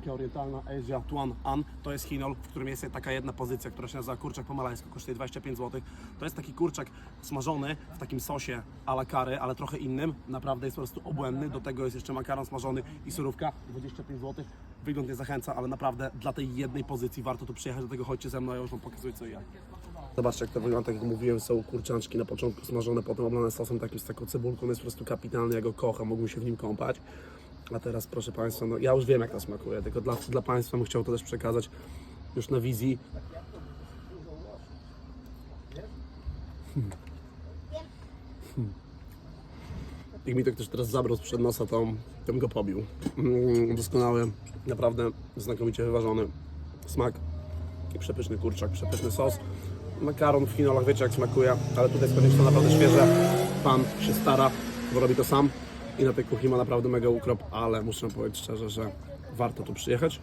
kuchnia orientalna, Asia, Tuan, An. To jest Chinol, w którym jest taka jedna pozycja, która się nazywa kurczak po malańsku, kosztuje 25 zł. To jest taki kurczak smażony w takim sosie a la curry, ale trochę innym. Naprawdę jest po prostu obłędny. Do tego jest jeszcze makaron smażony i surówka, 25 zł. Wygląd nie zachęca, ale naprawdę dla tej jednej pozycji warto tu przyjechać, do tego chodźcie ze mną, ja już Wam pokazuję co i jak. Zobaczcie jak to wygląda, tak jak mówiłem, są kurczaczki na początku smażone, potem oblane sosem takim z taką cebulką, on jest po prostu kapitalny, ja go kocham, mógłbym się w nim kąpać. A teraz proszę Państwa, no ja już wiem jak to smakuje, tylko dla, dla Państwa bym chciał to też przekazać już na wizji. Hmm. Hmm. Jak mi to ktoś teraz zabrał sprzed nosa, to, to bym go pobił. Mm, doskonały, naprawdę znakomicie wyważony smak i przepyszny kurczak, przepyszny sos. Makaron w chinolach, wiecie jak smakuje, ale tutaj składniki są naprawdę świeże. Pan się stara, bo robi to sam i na tej kuchni ma naprawdę mega ukrop, ale muszę powiedzieć szczerze, że warto tu przyjechać.